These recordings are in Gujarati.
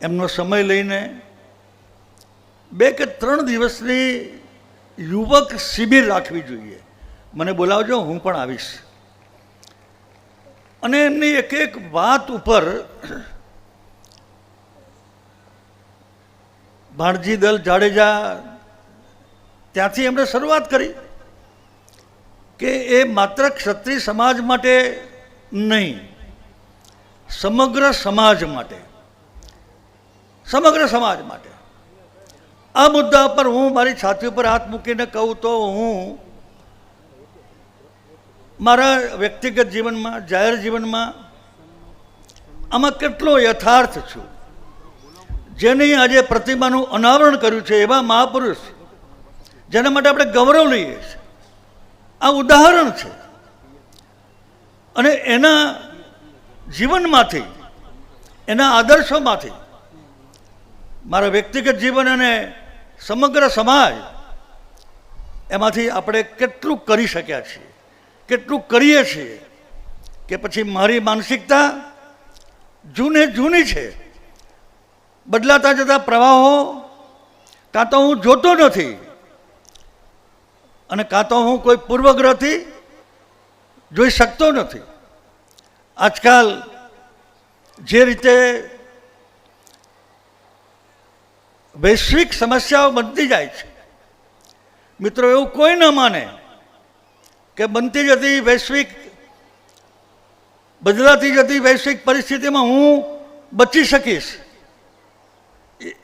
એમનો સમય લઈને બે કે ત્રણ દિવસની યુવક શિબિર રાખવી જોઈએ. મને બોલાવજો, હું પણ આવીશ. અને એમની એક એક વાત ઉપર ભાણજી દલ જાડેજા ત્યાંથી એમણે શરૂઆત કરી કે એ માત્ર ક્ષત્રિય સમાજ માટે નહીં, સમગ્ર સમાજ માટે. સમગ્ર સમાજ માટે. આ મુદ્દા પર હું મારી છાતી ઉપર હાથ મૂકીને કહું તો હું મારા વ્યક્તિગત જીવનમાં, જાહેર જીવનમાં આમાં કેટલો યથાર્થ છું. જેની આજે પ્રતિમાનું અનાવરણ કર્યું છે એવા મહાપુરુષ, જેના માટે આપણે ગૌરવ લઈએ છીએ. આ ઉદાહરણ છે. અને એના જીવનમાંથી, એના આદર્શોમાંથી મારા વ્યક્તિગત જીવન અને સમગ્ર સમાજ એમાંથી આપણે કેટલું કરી શક્યા છીએ, કેટલું કરીએ છીએ કે પછી મારી માનસિકતા જૂને જૂની છે. બદલાતા જતા પ્રવાહો કાં તો હું જોતો નથી અને કાં તો હું કોઈ પૂર્વગ્રહથી જોઈ શકતો નથી. આજકાલ જે રીતે વૈશ્વિક સમસ્યાઓ બનતી જાય છે. મિત્રો, એવું કોઈ ન માને કે બનતી જતી વૈશ્વિક, બદલાતી જતી વૈશ્વિક પરિસ્થિતિમાં હું બચી શકીશ.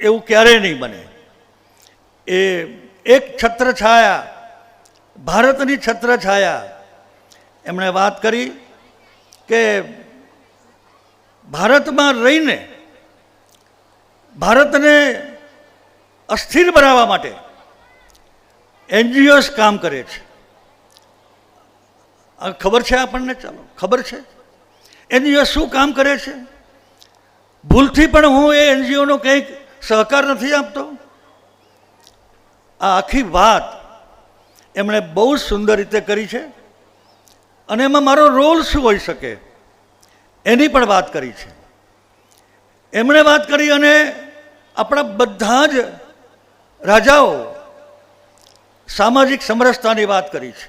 એવું ક્યારેય નહીં બને. એ, એક છત્ર છાયા, ભારતની છત્ર છાયા. એમણે વાત કરી કે ભારતમાં રહીને ભારતને અસ્થિર બનાવવા માટે એનજીઓસ કામ કરે છે. ખબર છે આપણને? ચાલો, ખબર છે. એનજીઓ શું કામ કરે છે? ભૂલથી પણ હું એ એનજીઓનો કંઈક સહકાર નથી આપતો. આ આખી વાત એમણે બહુ સુંદર રીતે કરી છે અને એમાં મારો રોલ શું હોઈ શકે? એની પણ વાત કરી છે. એમણે વાત કરી અને આપણા બધા જ રાજાઓ સામાજિક સમરસતાની વાત કરી છે.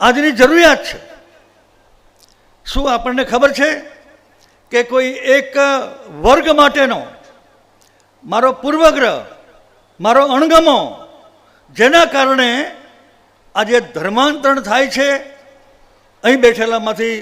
આજની જરૂરિયાત છે. શું આપણને ખબર છે કે કોઈ એક વર્ગ માટેનો મારો પૂર્વગ્રહ, મારો અણગમો, જેના કારણે આજે ધર્માંતરણ થાય છે, અહીં બેઠેલામાંથી